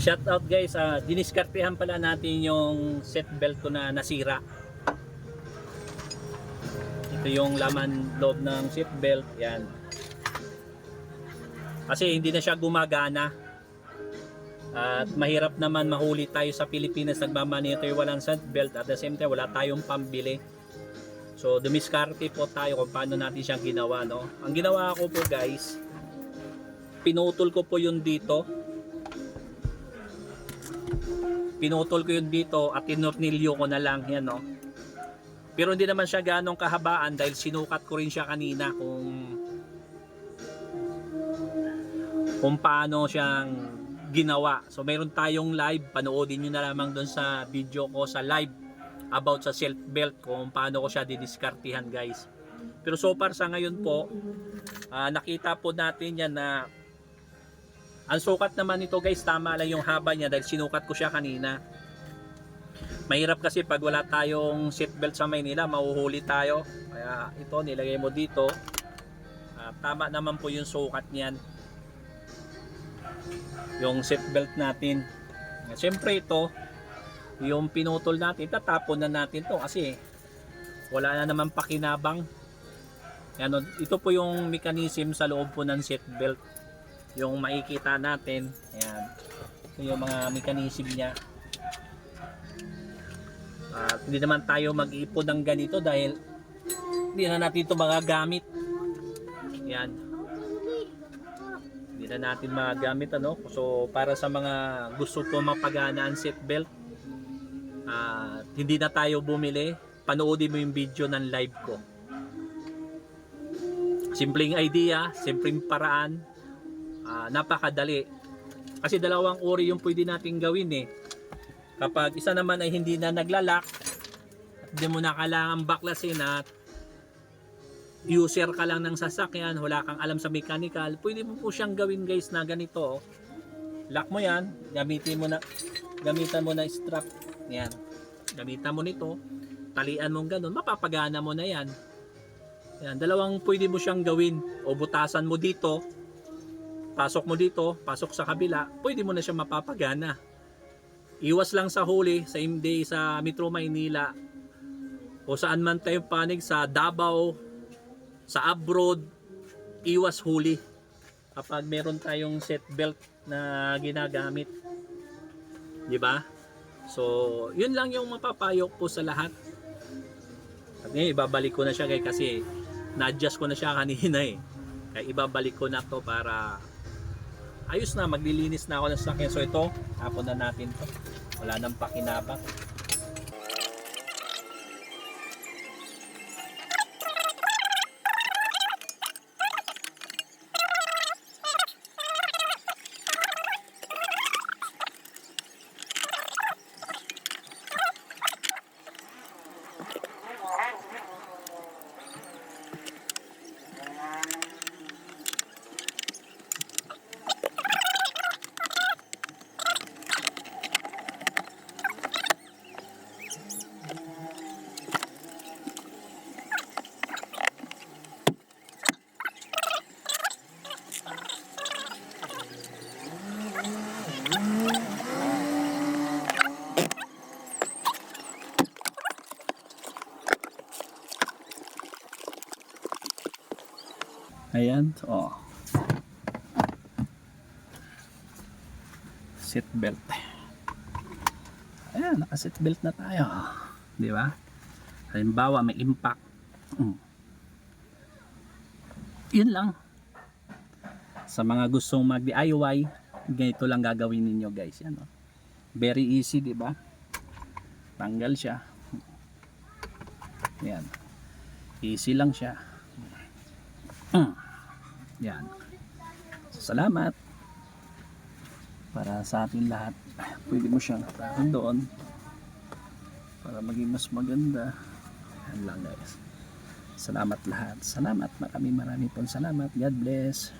Shout out guys, ah diniskartehan pala natin yung set belt ko na nasira. Ito yung laman loob ng seat belt, yan. Kasi hindi na siya gumagana. At mahirap naman mahuli tayo sa Pilipinas nagmamanitor walang seat belt at the same time wala tayong pambili. So dumiskarte po tayo kung paano natin siyang ginawa, no? Ang ginawa ko po guys, pinutol ko po yun dito pinutol ko yun dito at tinornilyo ko na lang yan no? Pero hindi naman siya ganong kahabaan dahil sinukat ko rin siya kanina kung kung paano siyang ginawa. So mayroon tayong live. Panoodin nyo na lamang doon sa video ko sa live about sa self belt kung paano ko siya didiskartihan guys. Pero so far sa ngayon po ah, nakita po natin yan na ang sukat naman nito guys, tama lang yung haba niya dahil sinukat ko siya kanina. Mahirap kasi pag wala tayong seatbelt sa Maynila, mahuhuli tayo. Kaya ito, nilagay mo dito. Ah, tama naman po yung sukat niyan. Yung seatbelt natin. Siyempre ito, yung pinutol natin, tatapon na natin to kasi wala na naman pakinabang. Yan, ito po yung mechanism sa loob po ng seatbelt yung makikita natin ayan. Ito yung mga mechanism niya. At hindi naman tayo mag-ipon ng ganito dahil hindi na natin ito magagamit. Yan hindi na natin magagamit ano? So para sa mga gusto po mapagana ang seatbelt at hindi na tayo bumili panoodin mo yung video ng live ko. Simpleng idea simpleng paraan ah, napakadali. Kasi dalawang uri yung pwede nating gawin eh. Kapag isa naman ay hindi na naglalak, hindi mo na kailangan baklasin at user ka lang ng sasakyan, wala kang alam sa mechanical, pwede mo po siyang gawin guys na ganito. oh. Lock mo yan, gamitin mo na gamitan mo na strap. Yan. Gamitan mo nito, talian mo ganun, mapapagana mo na yan. Yan, dalawang pwede mo siyang gawin o butasan mo dito pasok mo dito, pasok sa kabila, pwede mo na siya mapapagana. Iwas lang sa huli, sa hindi sa Metro Maynila, o saan man tayo panig, sa Davao, sa abroad, iwas huli. Kapag meron tayong set belt na ginagamit. Di ba? So, yun lang yung mapapayo po sa lahat. At ngayon, ibabalik ko na siya guys kasi na-adjust ko na siya kanina eh. Kaya ibabalik ko na to para ayos na, maglilinis na ako ng sasakyan. So ito, tapon na natin to. Wala nang pakinabang. Ayan, oh. Seat belt. Ayan, naka-seat belt na tayo. Di ba? Halimbawa, may impact. Mm. Yun lang. Sa mga gustong mag-DIY, ganito lang gagawin ninyo guys. Yan, oh. Very easy, di ba? Tanggal siya. Yan. Easy lang siya. Yan. Salamat. Para sa atin lahat. Pwede mo siyang tahan doon. Para maging mas maganda. Yan lang guys. Salamat lahat. Salamat. Maraming maraming pong salamat. God bless.